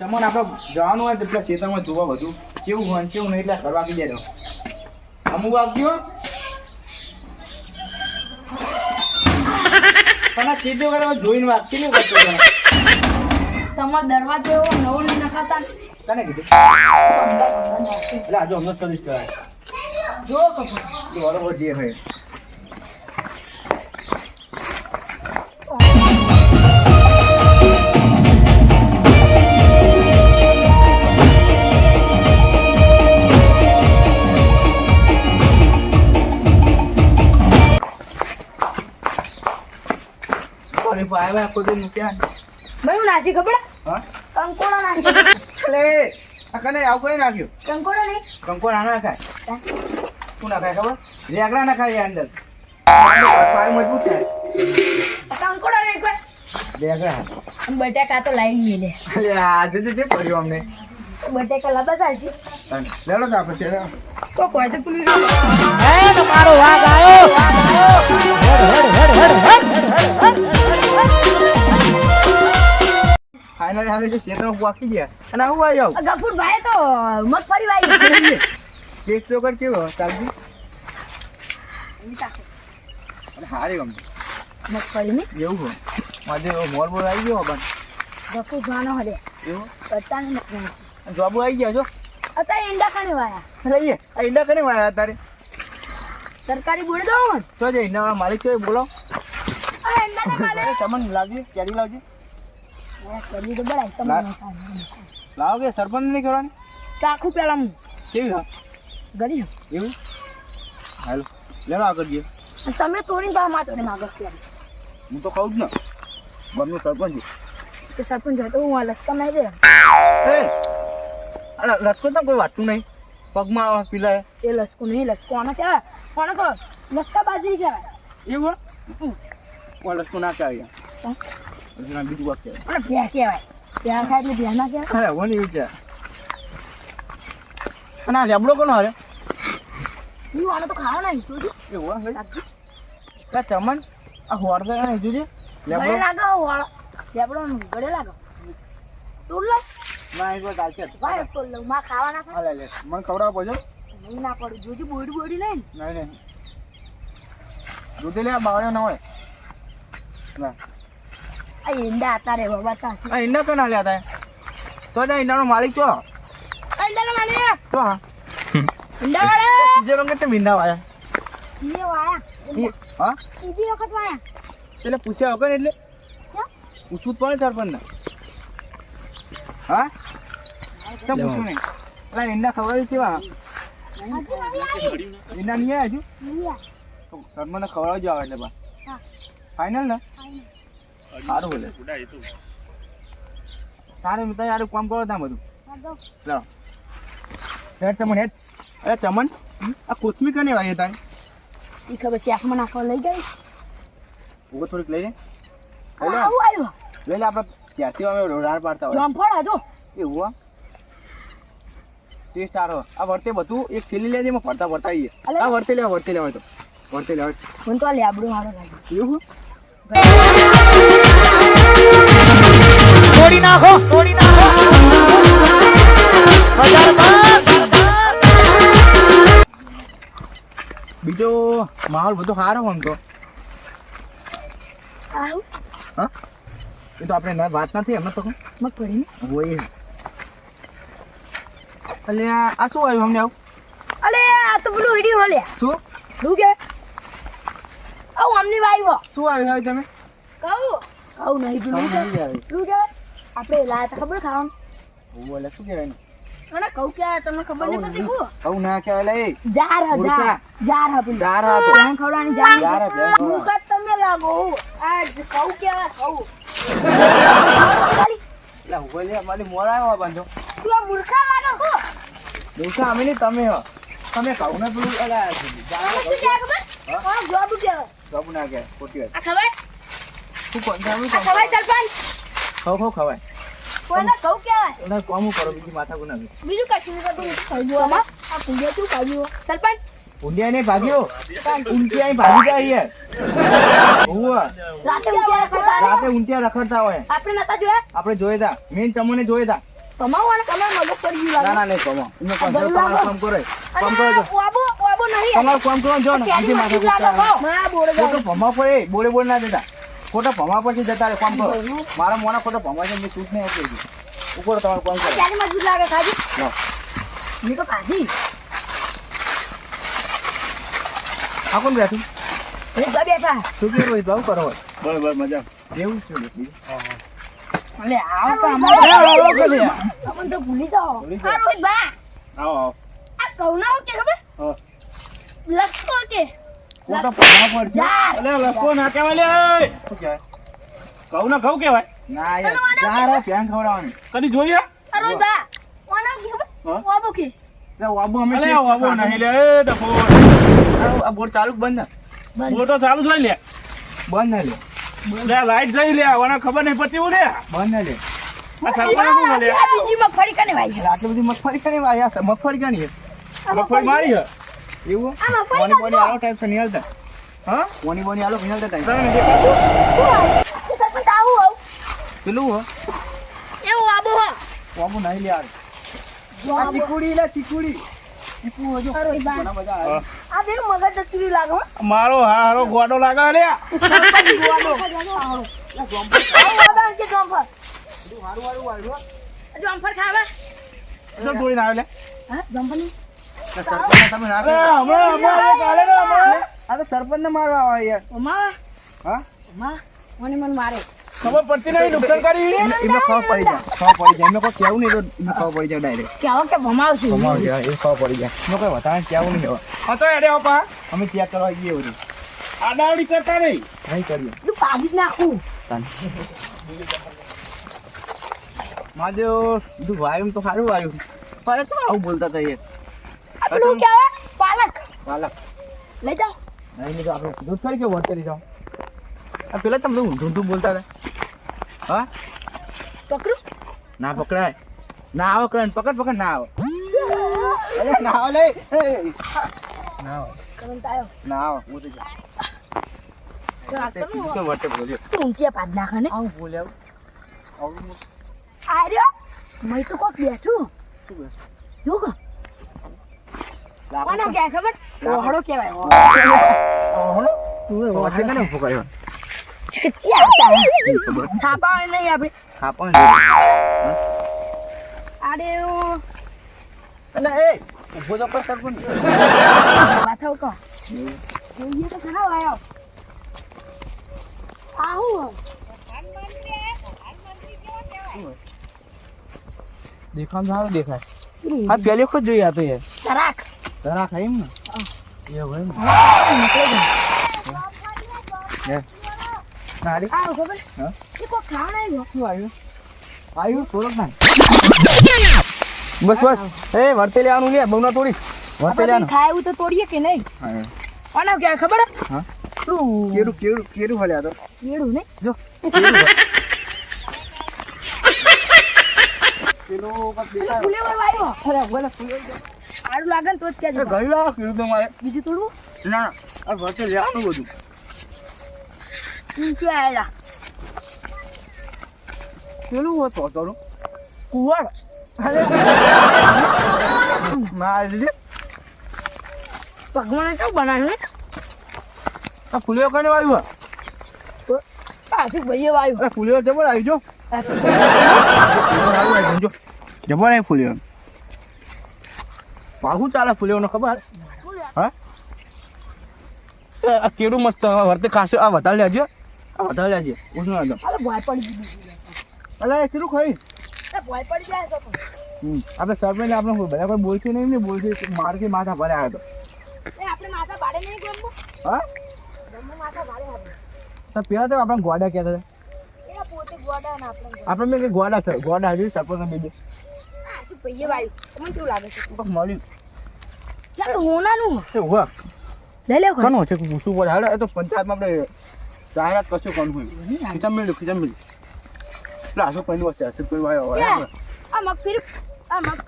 ચમન આપણે જવાનું હોય તો પેલા જોવા બધું. કેવું હોય ને કેવું નહીં એટલે કરવા આપી દેજો અમુક આપજો તમે કીધું કરે જોઈને વાત કેવી કરતો તમારો દરવાજો એવો નવો નહીં નખાતા? તને કીધું? એટલે આજે અમને સર્વિસ કરાય. જો કપૂર તો બરોબર જે હોય. ભાઈ ભાઈ કોઈ દી મૂક્યા ભાઈ હું નાસી ખબર? હા? કંકોડા નાસી. એટલે કને આવું કોઈ નાખ્યું? કંકોડા નહીં. કંકોડા ના ખાય. શું નાખાય ખબર? રેગડા ના ખાય અંદર. પાય મજબૂત થાય. કંકોડા નહીં કોઈ. રેગડા બટાકા તો લાઈન મિલે. એટલે આજે જે પડ્યું અમને? બટાકા લાવતા છે લેડો તો કોઈ તો પેલું ફાઇનલ હવે જો ક્ષેત્ર વાકી ગયા અને હું આવી જાઉં. ગફુર ભાઈ તો મગફળી વાઈ કેક ચોકર કેવો? ચાલજી હારી ગમતું મગફળી ને એવું હોય મારે મોર બોર આવી ગયો પણ. ગફુર ભાનો હરે. એવું? કરતા ને મગફળી જોબુ આવી ગયા છો? અત્યારે ઈંડા ખાને વાયા લઈએ આ ઈંડા ખાને વાયા તારે સરકારી બોડી દઉં તો જે ઈંડા માલિક તો બોલો. આ ઈંડા ને માલે ચમન લાવજે કેરી લાવજે. તો તમને લાવો કે સરપંચ નહીં કરવાની? ચાખું પેલા હું. કેવી હા? ગરી એવું? હાલો લેવા આગળ જઈએ તમે તોડીને બા માં તોડે માગસ કે હું તો કહું જ ને ગમનું સરપંચ. તો સરપંચ હતો હું આ લસકા એ અલા લટકો તો કોઈ વાતું નહીં. પગમાં આવે પીલા એ લસકો નહીં લસકો આને કહેવાય. કોને કહો? લસકા બાજરી કહેવાય. એવું? હો લટકો ના કહેવાય. બીજું વાત કહેવાય અને કહેવાય ત્યાં ખાય એટલે ભ્યા ના કહેવાય અરે વની છે અને આ લેબડો કોનો હારે હું આને તો ખાવા નહીં એ એવું હે કા ચમન આ હોરદા ને જોજે લેબડો લાગો વાળા લેબડો ગડે લાગો તું લે ના એક વાર ચાલશે ભાઈ તો લે માં ખાવા ના ખા લે લે. મને ખવડાવ ખાય નહીં ના. પડું જોજો બોડી બોડી નહીં નહીં નહીં દૂધ લે, બાવળ્યો ના હોય. ના. આ ઈંડા હતા રે બાબા તા આ ઈંડા કના લ્યા તા તો જા ઈંડાનો માલિક છો? ઈંડા ના માલે તો હા. ઈંડા વાળા. બીજે રંગે તે મીંડા વાયા? ઈ વાળા હા? બીજી વખત વાળા એટલે પૂછ્યા વગર એટલે? ક્યાં? પૂછવું પડે સરપંચ ને હા? તો પૂછવું નહીં? એટલે ઈંડા ખવડાવી કેવા? ઈંડા નહીં આવ્યા હજુ. સરપંચને ખવડાવજો આવે એટલે બા. ફાઈનલ ને. સારું બોલે. સારું મિત્ર યાર કામ કરો ત્યાં બધું. લો. હેડ ચમન હેડ. અરે ચમન આ કોથમી કને વાય તારે? શી ખબર છે આખમાં નાખવા લઈ ગઈ. ઊભો થોડીક લઈ લે. આવું આવ્યો. લઈ લે આપણે ત્યાંથી અમે રોડાર પાડતા હોય. જામફળ હતો એવું હા. ટેસ્ટ સારો આ વર્તે બધું એક થેલી લેજે એમાં ફરતા ફરતા આવીએ આ વર્તે લેવા વર્તે લેવા તો વર્તે લેવા મને તો આ લેબડું મારો લાગે. એવું તોડી નાખો. તોડી નાખો બીજો માહોલ બધો સારો આમ તો. હા? એ તો આપણે ના- વાત નથી એમ તો મગફળી હોય એટલે આ શું આવ્યું અમને આવું? અલે આ તો પેલું હીડી હોલ્યા શું? શું કે? આવું આમની વાયવો શું આવી આવી તમે? કહું? કહું નહીં પેલું પેલું કહેવાય. આપણે લાયા તા ખબર ખાવાનું? ઓવો એટલે શું કહેવાય ને? અને કહું કે તમને ખબર નહીં પડતી કહું કહું ના કહેવાય લે જાર હજાર. જાર. હા પેલું. જાર હા તો. ભેણ ખવડાવવાની જાર જાર હા, હું ખવડાવવાની. તમને લાગો આ કહું કેવાય કહું? એટલે હું અમારી મોર આવ્યો બાંધો. તું આ મૂર્ખા લાગો કહું મૂર્ખા અમે નહીં તમે હો. તમે કહું ને પેલું અલા જાર કહેવાય હા? હા કહેવાય? જબુ ના કહેવાય ખોટી વાત. આ ખબર? કોણ તમે આ સરપંચ? ખવ ખવ ખવાય. કોને કહું કહેવાય? એટલે કોમું કરો બીજી માથા ગુના બીજું કશું નહીં ખાઈ ગયું આમાં? આ પૂજા શું ખાઈ સરપંચ? ઊંડિયા નહીં ભાગ્યો? ઊંટિયા ભાગી જાય યાર રાતે ઊંટિયા રખડતા હોય. આપણે નતા જોયા? આપણે જોયે મેન ચમોને જોયે તા કમાવાનો તમે મગજ પડી ના ના નહીં કમો એમને આ કોમ કરો. કામ અને કરો જો. આ વાબુ વાબુ નહીં. તમારું કામ કરો જો ને કેરી અહીંથી મજૂર માથે લાગે બોલે ખોટો ભમા પર બોલે બોલે ના દેતા. ખોટો ભમા પછી જતા રહે કામ કરો. મારા મોના ખોટો ભમા છે મેં સૂટ નહીં આપી દીધી. ઉપર તમારું કામ કરો. કેરી મજૂર લાગે ખાજી? લો. મેં તો ખાધી. આ કોણ બેઠું? એ બેઠા. શું કે રોહિત ભાવ કરો. બરાબર મજા એવું છે. અલે આવો તો અમારે આવો કે લે. અમને તો ભૂલી જાઓ. હા રોહિત બા. આવો આવો. આ કૌના કે ખબર? હા. લખતો કે? પર છે યાર અલે લસકો ના કહેવાય લે શું કહેવાય? ઘઉં ના ઘઉં કહેવાય? ના યાર ચાર આ પ્યાન ખવડાવવાની. કદી જોઈએ રોહિત બા કોના કે ખબર? વાબુ કે? વાબુ અમે અલે આવો નહીં લે એ ડફો આ- બોર્ડ ચાલુ બંધ? ને? મોટો ચાલુ જ હોય લે. બંધ ના લે લે. લાઈટ જઈ લે મને ખબર નહીં પડતી હું લે. આ બંધ ના લે પેલું હો? એવું આબુ નહીં લે યાર. આ વાબુ ચીકુડી લે ચીકુડી. મારો હારો ગોડો લાગે હારું વાળ્યું ખાવા. શું તોડીને આવે તમે ના ને મારવા આવે યાર મને મન મારે? ખબર પડતી નહીં નુકસાન કરી એમને ખબર પડી જાય ખબર પડી જાય. એમને કોઈ કેવું નહીં તો એમને ખબર પડી જાય ડાયરેક્ટ કે આવો કે ભમાવશું. જાય એ ખબર પડી જાય. એમને કોઈ વધારે કેવું નહીં હવે. હા તો એડે આપા અમે ચેક કરવા ગઈએ બધું. આડાવડી કરતા નહીં. નહીં કરીએ તું પાડી નાખું. માજો બધું વાયું તો સારું વાયું. પર તો આવું બોલતા હતા યાર કેવા પાલક. પાલક. લઈ જાઓ. નહીં નહીં તો આપણે દૂધ કરી કે વોટ કરી જાઓ? આ પેલા તમે ઊંધું ઊંધું બોલતા હતા? હા? પકડું? ના પકડાય. ના આવો કરંટ પકડ પકડ ના આવો. અરે ના આવે લે. ના આવે. કરંટ આવ્યો ના આવે હું તો કરું ખબર. ઓહળો પણ એટલે ઊભો તો. માથા ઉકો જોઈએ તો આવું દેખાવામાં સારું દેખાય હા પેલી વખત જોઈએ આ તો યાર ને એ ભાઈ ને? નારી. આવું ખબર? એ કોઈ ખાણ આવ્યો શું આવ્યું આવ્યું થોડોક ના બસ બસ. એ વર્તે લેવાનું લે બહુ ના તોડી વર્તે લેવાનું. ખાય તો તોડીએ કે નહીં. કોને કે ખબર? હા? કેરું કેરું કેરું હલ્યા તો. કેરું ને જો. પેલું દેખાય. અરે, બોલે, ફૂલ. લાગે ને તો જ કેરું તો મારે બીજું તોડવું? ના ના, આ વર્તે લેવાનું બધું. ઊંચું હતું તારું કુંવર મારે દીધી ભગવાને શું બનાવ્યું આ ફૂલીઓ કને વાવ્યું પાછું ભાઈએ વાવ્યું અરે ફૂલીઓ જબર આવી જો જો જબર આવી ફૂલીઓ પાહું ચાલે ફૂલીઓનો ખબર હા આ કેરું મસ્ત વર્તે ખાસે આ વધારે લેજો આ વધારે લેજે ઉસનો આદમ ભોય પડી અલે ચીરું ખાઈ? ભોય પડી જાય તો હમ આપણે સરપંચ આપણે બધા કોઈ નહીં ને બોલશે મારથી માથા ભરે આવ્યો એ આપણે માથા પાડે નહીં ગમવું હા? માથા આપણે તો પેલા તો આપણે ગોડા કહેતા હતા. પોતે ગોડા ને આપણે આપણે મેં કે ગોડા છે ગોડા હજુ સરપંચ બીજું આ શું ભાઈએ વાવ્યું તમને કેવું લાગે છે? કોક મળ્યું. યાર હોનાનું. એ લે ખરું. કનું છે? હાલો તો પંચાયતમાં આપણે જાહેરાત કશું કોણ હોય? ખીચા મિલ ખીચા મિલ એટલે આસો પહેલું વચ્ચે હશે કોઈ વાયો હોય આ મગ ફીર આ મગ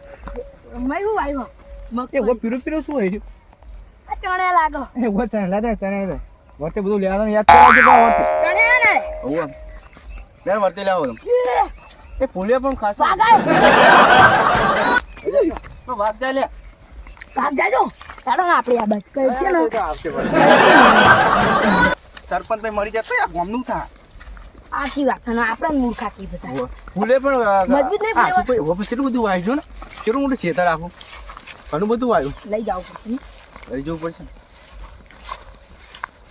મેં હું આવ્યો મગ એ વો પીરો પીરું શું હોય આ ચણે લાગો એ વો ચણે લાગે ચણે લાગે વર્તે બધું લેવાનું યાદ કરવા છે પણ વર્તે. ચણે ને? ઓવા યાર વર્તે લાવો તમે એ, એ ફૂલે પણ ખાસ ભાગાય. તો વાત જાય લે. ભાગ જાજો. ચાલો આપણે આ બસ કઈ છે ને? આવશે. સરપંચ ભાઈ મરી જતો આ ગામનું થા આછી વાત. અને આપણે જ મૂર્ખા કી બધા ફૂલે પણ મજબૂત નહીં શું ભાઈ, હવે કેટલું બધું વાયજો ને? કેટલું મોટું છેતર આખું? ઘણું બધું વાયું. લઈ જવું પડશે લઈ જવું પડશે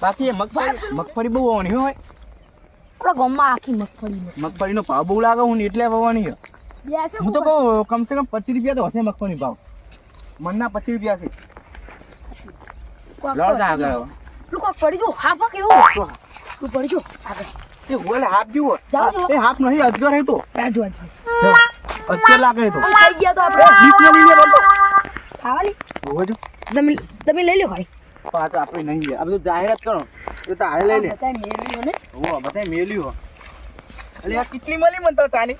બાકી મગફળી મગફળી બહુ વાવણી હોય આપણા ગામમાં આખી મગફળી છે. મગફળીનો ભાવ બહુ લાગે હું એટલે વાવવાની છે. હું તો. કહું કમસે કમ પચીસ રૂપિયા તો હશે મગફળી ભાવ. મનના પચીસ રૂપિયા છે. લડતા આગળ પેલું પડી જો હાફ કેવું તું પડી જો આગળ. એ ઓલે હાફ દીવો. એ હાફ નહીં અજગર હે તો ત્યાં જો અજગર લાગે તો. ખાઈ ગયા તો આપણે. વીસ ને લઈ લે બોલો ખાવાની? જો. તમે તમે લઈ લો ભાઈ પાંચ આપણે નહીં આ બધું જાહેરાત કરો. એ તો હારે લઈ લે. બધાય મેળવ્યું ને. હો બધા મેલ્યું એટલે આ કેટલી મળી મને તો ચાની?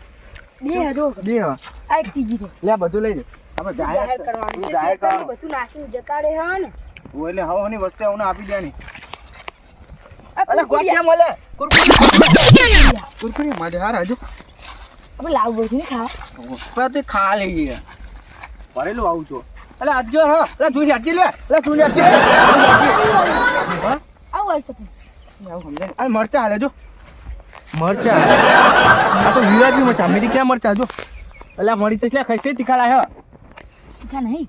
બે હજો બે હા આ એક ત્રીજી તો લે આ બધું લઈ લે. આપણે જાહેર જાહેર કરવાનું જાહેર કરવાનું બધું નાસીને જતા રહે હા ને. એટલે હવે ની વસ્તુ આવને આપી દેવાની. આ અલે ગોટિયા મળે. કુરકુરી કુરકુરી મજા હાર રાજુ આપણે લાવ બધું ખા પણ તે ખા લઈ ગયા ભરેલું આવું છો. અલે અજગર હા. અલે જોઈ હટજી લે. અલે જોઈ હટજી હા? આવ આવી શકે આવું સમજાય આ મરચા હાલે જો. મરચા આ તો વિરાજી મરચા. મેરી ક્યાં મરચા જો? અલે મરી છે ખાઈ તીખા લાય તીખા નહીં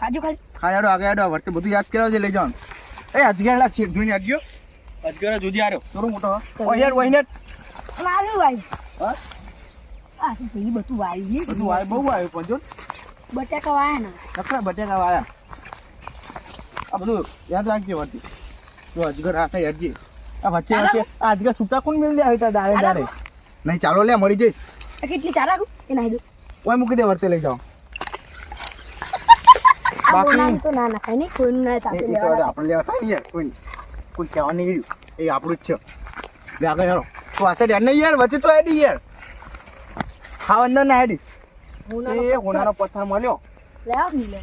ખાજો ખાજો. ખાલી ખા યાડો આગળ યાડો વર્તે બધું યાદ કરાવજે લઈ જવાનું એ અજગર લા છે જોઈને હટજો અજગર જોજી આર્યો થોડો મોટો હા. ઓ યાર વહીને મારું વાય હા? આ એ બધું વાય બધું વાઈ બહુ આવ્યું પણ જો. બટાકા વાયા ના નકરા બટેકા વાળા આ બધું યાદ રાખજે વર્તી. જો અજગર આ સાઈ અડજે આ વચ્ચે વચ્ચે આ અજગર છૂટા કોણ મિલ જાય તો દારે દારે નહીં ચાલો લે મરી જઈશ. કેટલી ચાર રાખું? એ નાઈ દઉં. ઓય મૂકી દે વર્તે લઈ જાઓ. બાકી- તો ના નાખાય નહીં કોઈનું ના તાપે લેવા આપણે લેવા થાય યાર કોઈ કોઈ કહેવા નહીં રહ્યું. એ આપણું જ છે. લે આગળ હેડો તું આ સાઈડ નહીં યાર વચ્ચે તો હેડી યાર. હા અંદર ના હેડી. એ હોનાનો પથ્થર મળ્યો. લેવા નહીં લે.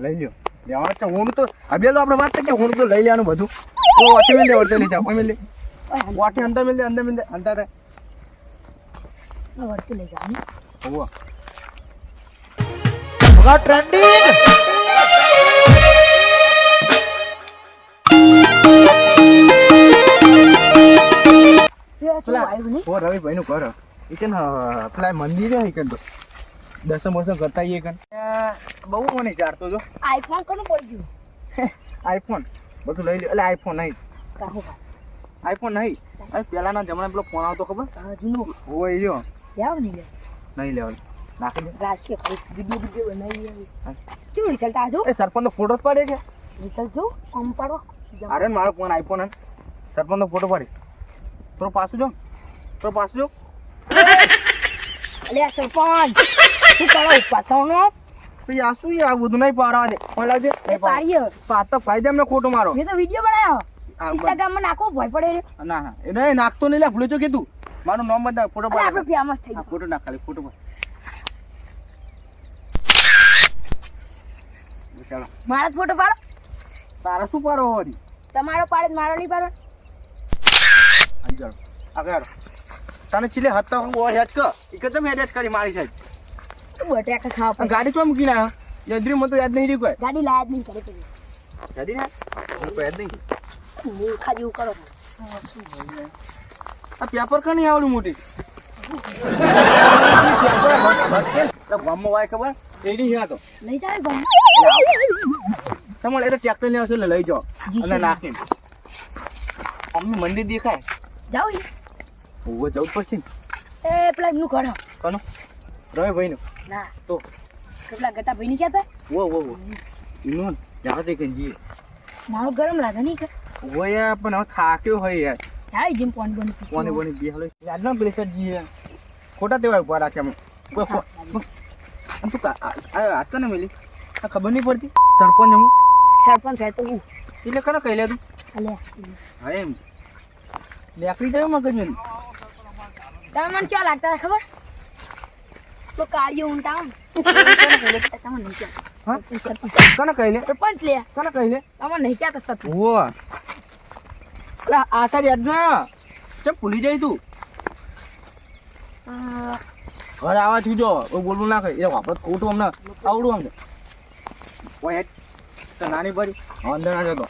લઈ લ્યો. લેવાનો છે. હું તો હવે તો આપણે વાત કે હું તો લઈ લેવાનું બધું. તો વાટી મિલ વર્તે લઈ જાઓ કોઈ મિલ દે. ઓય આને વાટી અંદર મિલ અંદર મિલ અંદર લઈ નહીં? હોવા. ઓ રવિભાઈ નું ઘર. એ છે ને પેલા મંદિર છે એ તો દસમ વર્ષ કરતા એ કન બહુ મને ચારતો જો આઈફોન કોનું પડી ગયું? આઈફોન. બધું લઈ લે એટલે આઈફોન નહીં. આઈફોન નહીં. અરે પેલાના જમાના પેલો ફોન આવતો ખબર? જૂનો. હોય જો. જાવ નહીં લે નહીં લેવાનું. નાખી દે. ખાલી વીડિયો વીડિયો બનાવી આવી હા. કેવું રિઝલ્ટ આજો? એ સરપંચનો ફોટો જ પાડે છે. રિઝલ્ટ જો કોમ પાડો. અરે મારો ફોન આઈફોન હે. સરપંચનો ફોટો પાડે. થોડો પાછું જો થોડો પાછું જો અલ્યા સરપંચ શું કરો પાછળનો પછી આ શું યાર બધું નહીં પાડવા દે ફોન લાવજે એ પાડીએ પાતા ફાયદા એમને ખોટો મારો મેં તો વીડિયો બનાવ્યો. ઇન્સ્ટાગ્રામમાં નાખો ભય પડે ના હા એ નહીં નાખતો નહીં લે ભૂલે છો કીધું મારું નામ બધા ફોટો અરે આપણે પાડ ફેમસ થઈ ગયું ફોટો નાખ ખાલી ફોટો પાડ મારા ફોટો પાડો તારા શું પાડો તમારો પાડે મારો નહીં પાડો હા, આગળ હાલો. તને ચીલે હતા હું હેડ કર. ઈ હેડ કરી મારી સાહેબ ખાવા પડે ગાડી ચોમ મૂકી ના. યદ્રી મને તો યાદ નહીં રહ્યું ગાડી લાયા જ નહીં કરે ગાડી ને? મને યાદ નહીં કરો. આ પેપર નહીં આવડું મોટી. ગામમાં વાય ખબર? તો. લઈ જાવ ગમે. સમળ એટલે ટ્રેક્ટર ને આવશે લઈ જાઓ. અને. નાખીને. અમને મંદિર દેખાય. ઈ. હોવે જવું પડશે ને. એ પેલા એમનું કરો કનું? રવિભાઈ નું. ના તો? પેલા ગટા ભાઈ ની કહેતા ઓ ઓ ઓ એનું યાદ કઈ જઈએ. મારો ગરમ લાગે નહીં કે? ઓ યાર પણ હવે થાક્યો હોય યાર. જાય જેમ કોણ બન કોને કોને બી હાલો યાદ ના પેલે જઈએ. ખોટા તેવા ઊભા રાખ્યા અમે આમ તું આ- તો ને મેલી. આ ખબર નહીં પડતી. સરપંચ હું. સરપંચ થાય તો હું. એટલે કને કહી લે તું? અલે હા એમ. લેકડી જાય મગજ મેં તમે મને ક્યાં લાગતા ખબર? તો કાળિયો ઊંટા કને કહી લે સરપંચ લે. કોને કહી લે તમે નહીં ક્યાં તો સત ઓ એટલે આ સારી યાદ ના. ચમ ભૂલી જાય તું? ઘરે આવા છું જો. બોલવું ના કઈ એ આપણે ખોટું અમને આવડું અમને ઓય નાની પડી અંદર ના જતો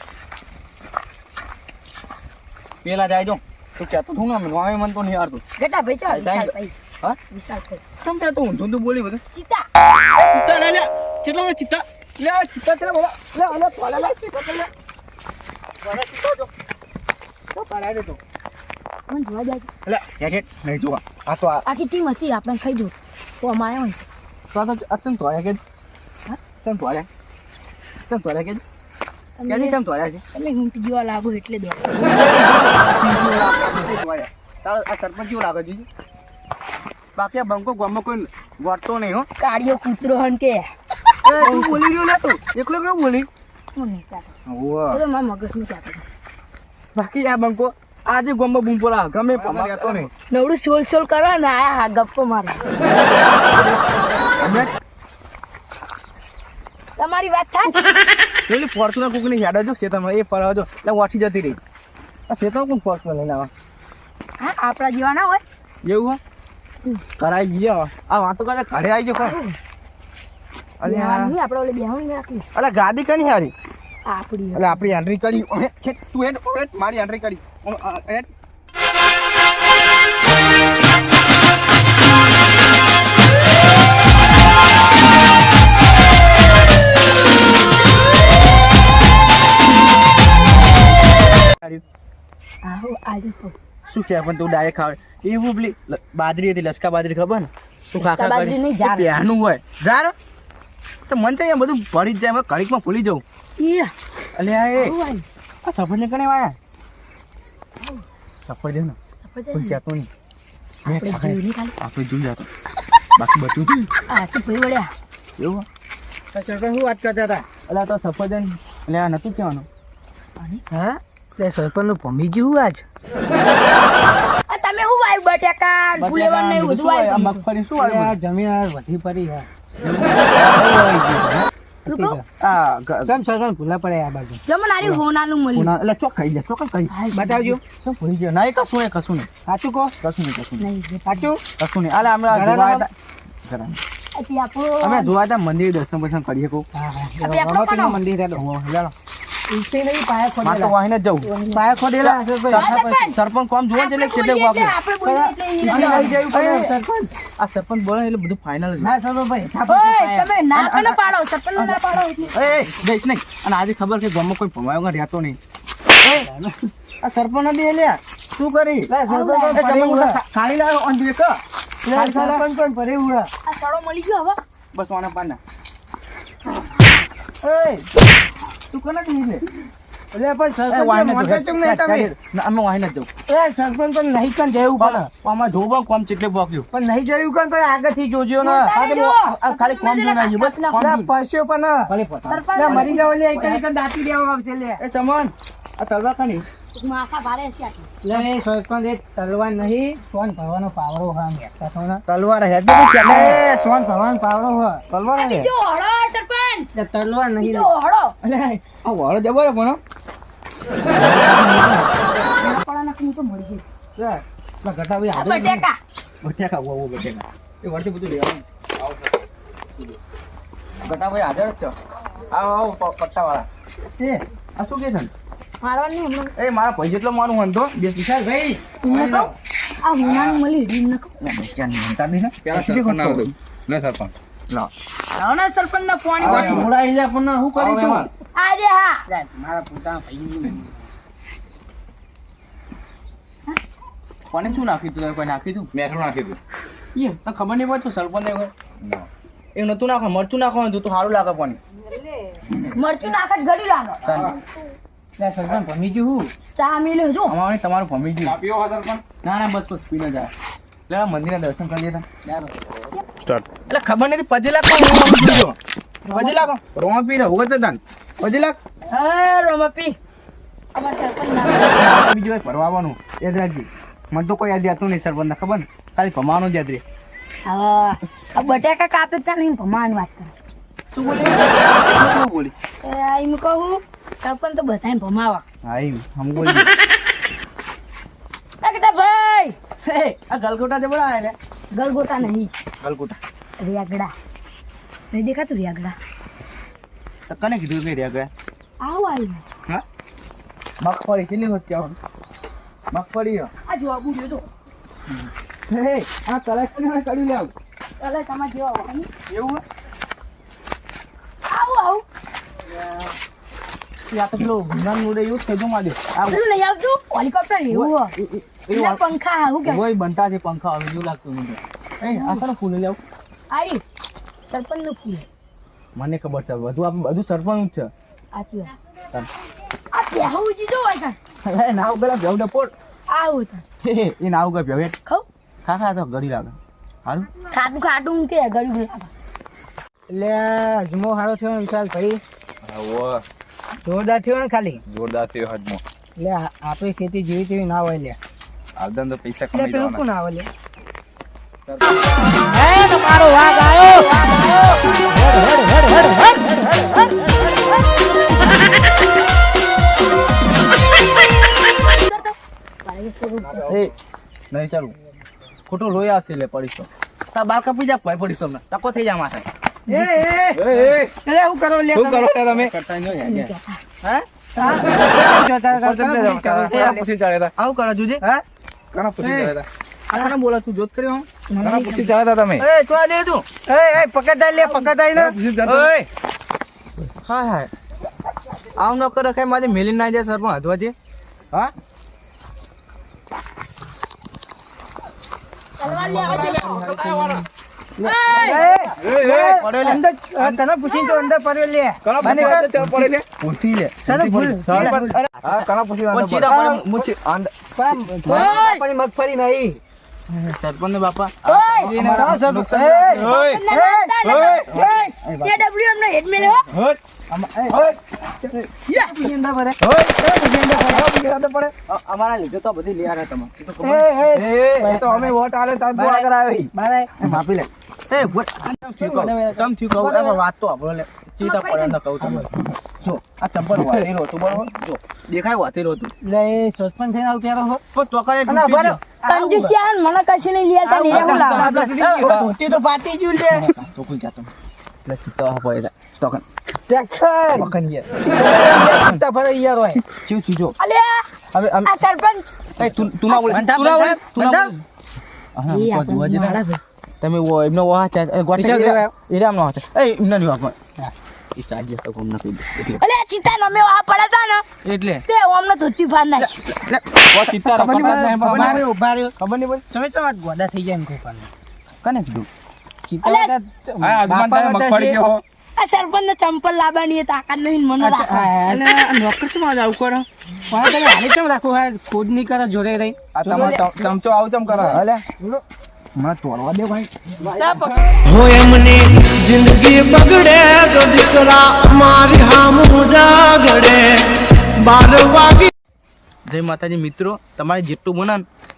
પેલા જાય જો. તું કહેતો તું ને અમે મન તો નહીં હારતું. ગટા ભાઈ ચાલ વિશાલ ભાઈ. હા? વિશાલ ભાઈ. તમ ત્યાં તું ઊંધું ઊંધું બોલી બધું. ચિતા. ચિત્તા લે લે કેટલા ચિત્તા લે ચિત્તા કેટલા બોલા લે અલે તોલે લે ચિત્તા તો લે ચિત્તા જો તો પાડાય તો. કોણ જોવા જાય છે? લે હેડ હેડ નહીં જોવા. આ તો આખી ટીમ હતી આપણે ખાઈ જો તો અમારે હોય તો તો અતન તોડ્યા કે હા? તન તોડ્યા તન તોડ્યા કે તમે ક્યાંથી કેમ તોડ્યા છે? એટલે ઊંટ જેવા લાગો એટલે દો તારો આ સરપંચ કેવું લાગે છે? બાકી આ બંકો ગામમાં કોઈ વળતો નહીં હો. કાળિયો કૂતરો હન કે. એ તું બોલી રહ્યો ને તું. એકલો એકલો બોલી. હું નહીં કાતો તો મારા મગજનું હતો. બાકી આ બંકો આજે ગામમાં બૂમ બોલા ગમે પમાર રહેતો નહીં. નવડું સોલ સોલ કરવા ને આયા હા ગપ્પો મારે. તમારી વાત થાય? પેલી ફોર્ચ્યુનર કુકની યાદ જો શેતામાં એ ફરવા જો એટલે ઓછી જતી રહી. આ શેતામાં કોણ ફોર્ચ્યુનર લઈને આવે? હા આપણા જેવા ના હોય. એવું હો કરાઈ ગયા. આ વાતો કરે ઘરે આવી ગયો અરે આપણે ઓલે બેહું નહીં રાખી. અલા ગાદી કની હારી? આપણી એટલે આપણી એન્ટ્રી કરી. તું એડ મારી એન્ટ્રી કરી. આજે તો. શું કે પણ તું ડાયરેક્ટ ખાવ. એવું પેલી બાજરી હતી લસકા બાજરી ખબર ને? તું ખાખા કરી. પહેનું હોય. જાર તો મન છે બધું ભરી જ જાય હવે ઘડીકમાં ભૂલી જવું. અલે આ એ. આ સફરજન કને વાયા? સફરજન કોઈ. કહેતો નહીં. આપણે જોઈ જતો બાકી બધું. આ શું ભાઈ વળ્યા. એવું? તો શું વાત કરતા હતા? અલા તો સફરજન. એટલે આ નતું કહેવાનું. હા? એટલે સરપંચનું ભમી ગયું આજ? તમે શું વાયુ બટાકા ફુલેવર ને બધું વાયુ મગફળી શું આવ્યું જમીન વધી પડી યાર મંદિર દર્શન દર્શન કરીએ? મંદિર છે તો. નહીં પાયા મારે તો વાહીને જ જવું. પાયા ખોદેલા સરપંચ. કોમ જોવા છે એટલે કેટલે વાગે. આપણે સરપંચ. આ સરપંચ બોલે એટલે બધું ફાઇનલ જ ના સરપંચ ભાઈ તમે ના કોને પાડો સરપંચ ના પાડો. એ જઈશ નહીં. અને આજે ખબર કે ગામમાં કોઈ ભમાયો વગર રહેતો નહીં. આ સરપંચ નથી એલ્યા. શું કરી? ખાલી લાવ્યો અને દેખ સરપંચ કોણ પડી ઉડા? આ સડો મળી ગયો હવે. બસ વાના પાના એ તું કોના દી લે એટલે પણ સરપંચ જ. નહીં તમે? ના, અમે વાહીને જ જવું એ સરપંચ પણ નહીં કાન જવું પડે આમાં જોવું કોમ ચેટલે પોક્યું પણ નહીં જયું કાન તો આગળથી જોજો ને. જો. ખાલી કોમ બસ પણ. ખાલી મરી જાવ લે એક દેવા આવશે લે. એ ચમન આ તલવાર ખાલી માથા ભારે છે લે સરપંચ એ તલવાર નહીં. સોન ભરવાનો પાવડો આમ હેઠા તો ને. તલવાર સોન ભરવાનો હોય. તલવાર હે. બીજો હળો સરપંચ. તલવાર નહીં બીજો હળો અલે આ વાળો જબર પણ નાખી તો મળી લે લા ઘટા ભાઈ આ હાજર બટેકા. બટેકા વો વો બટેકા. એ વળતી બધું લેવાનું. ઘટા ભાઈ હાજર જ છો. આવો આવો પટ્ટાવાળા. એ આ શું કે છે? મારવા નહીં હમણાં. એ મારા ભાઈ જેટલો મારું વાંધો. બે વિશાલ ભાઈ આ હોનાનું મળી મનતા નહીં ને પેલા સરપંચ ના હતું ના સરપંચ લા લાવના સરપંચ ના પાણી. થોડા પણ હું કરી તું આજે હા. મારા પોતા ભાઈ કોને શું નાખ્યું તું? કોઈ નાખ્યું તું? મેઠું નાખી તું? ઈ તને ખબર નહીં પડતું સરપંચ એ નતું નાખો મરચું નાખવાનું તું તો સારું લાગે પાણી મરચું નાખે ઘડી લાગે. સરપંચ ભમી ગયું હું? ચા મેલ્યો જો અમારે તમારું ભમી ગયું. ના ના બસ બસ પીને જાય લે મંદિરના દર્શન કરી લેતા સ્ટાર્ટ એટલે ખબર નથી પજે લાખ પજે લાખ રોમા પી રહ્યો હોગત તાન. પજે લાખ? હે રોમા પી. બીજું કઈ ભરવા આવવાનું યાદ રાખજે. મને તો કોઈ યાદ રહેતું નહીં સરપંચ ને ખબર ને? ખાલી ભમાવાનું જ યાદ રહે. હવે આ બટાકા કાપે તા નહીં ભમાવાની વાત કરે. શું બોલી? બોલી? એમ કહું સરપંચ તો બધાને ભમાવા. હા એમ. હમ બોલી. કીધા ભાઈ. હે આ ગલગોટા જબરા આયા લે ગલગોટા નહીં. ગલગોટા. રિયાગડા નહીં દેખાતું રિયાગડા તો કને કીધું કે રિયાગડા આવો આવું હા? મગફળી કેટલી હોત ત્યાં મગફળી. આ જોવા બુડ્યો તો હે આ તલાક કોને કાઢી લાવ? ચાલે તમારે જેવા એવું હે? આવું આવું આ તો પેલું વિમાન ઉડે એવું જ થઈ આ પેલું નહીં આવતું? હેલિકોપ્ટર એવું? હોય એ- એ- એ એના વાત- પંખા આવું કે? ઓય બનતા છે પંખા હવે એવું લાગતું મને. એ આ ફૂલ લેવું આરી સરપંચનું ફૂલ. મને ખબર છે બધું આપણે બધું સરપંચ છે. વાત. આ પહેવું જીજો હોય કાં છે એ નાવ પેલા ભેવ ડપોટ આવું તો એ નાવ ભેવ હેઠ. ખાવ ખા ખા તો ગળી લાગે. હારું? ખાટું ખાટું કે ગળી લાગે. એટલે અજમો હારો થયો વિશાલ ભાઈ આવો જોરદાર થયો ને ખાલી? જોરદાર થયો હજમો. એટલે આપણી ખેતી જેવી તેવી ના હોય લે. આવતા તો પૈસા કમાઈ પેલું જવાના. કોણ આવે લે? એ નહીં ચાલુ. ખોટું લોહી આવશે લે પડીશો તો. બાર પીજા જા ભાઈ પડીશ તકો થઈ જા માથે. એ એ. એ, હું કરો લે શું કરો છો તમે? કરતા નહીં હોય હા? તા? આવું કરો જુજી હા? કણા પૂછી એ. ચાલે તા? આ કોને બોલો તું જોત કર્યો કણા પૂછી તા તમે. એ ચો લે તું? એ એ પકડાઈ લે પકડાઈ ને. તા? ઓય. હાય હાય. આવ ન કરો કઈ મારી મેલી ના જાય સરપંચ હદવા છે હા? તલવાર લે આવજે. પડે તને પૂછીને તો અંદર પડ્યો લે પૂછી પડે લે પૂછી લે? હા કણા પૂછી પડે. પડે મગફળી નહીં સરપંચ બાપા અમારા પૂછી પડે. પૂછી પડે. પૂછી પડે? લીધે તો બધી લે તમે માપી લે એ ચમ થયું કહું એમાં વાત તો આપણો લે. ચીતા પડે ન કહું તમને જો આ ચંપલ વાતેલો હતું બરોબર? જો દેખાય વાતેલો હતું એટલે એ સસ્પેન્ડ થઈને આવું ક્યારે હો? તો કરે અને તૂટી ભલે. ગયો. કંજુસિયાન મને કશું નહીં લેતા નીરે હું લાવું. ધોતી તો ફાટી ગયું લે. તો કોઈ જાતો નહીં. એટલે ચીતા પડે. તો કન ચક્કર. પકન યાર. ચિંતા ભરે યાર હોય. ચીવ ચીજો અલે હવે આમ આ સરપંચ. એ તું તું ના બોલ તું ના બોલ તું ના. બોલ. હા તો જોવા ભાઈ. તમે એમનો વાહ. એરા નો હાથે. એ એમનો નહીં સરપંચ ને. ચંપલ લાવવાની તાકાત નહીં મને નોકર શું આવું કરો? પણ તમે હાલી કેમ રાખો? ખોદ નહીં કરે જોડે રહી. તમારો ચમચો આવું ચમ કરો. મને તોડવા દે ભાઈ. હોય એમની જિંદગી બગડે તો દીકરા અમારી હામું જાગડે બાર વાગી જય માતાજી મિત્રો તમારે જેટલું બને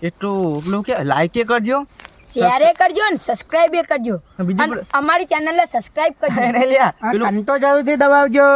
એટલું પેલું કે લાઈક કરજો. શેરે કરજો ને સબસ્ક્રાઇબ એ કરજો. બીજું અને અમારી ચેનલ ને સબસ્ક્રાઇબ કરજો. એને લ્યા પેલું કંટો જરૂરથી દબાવજો.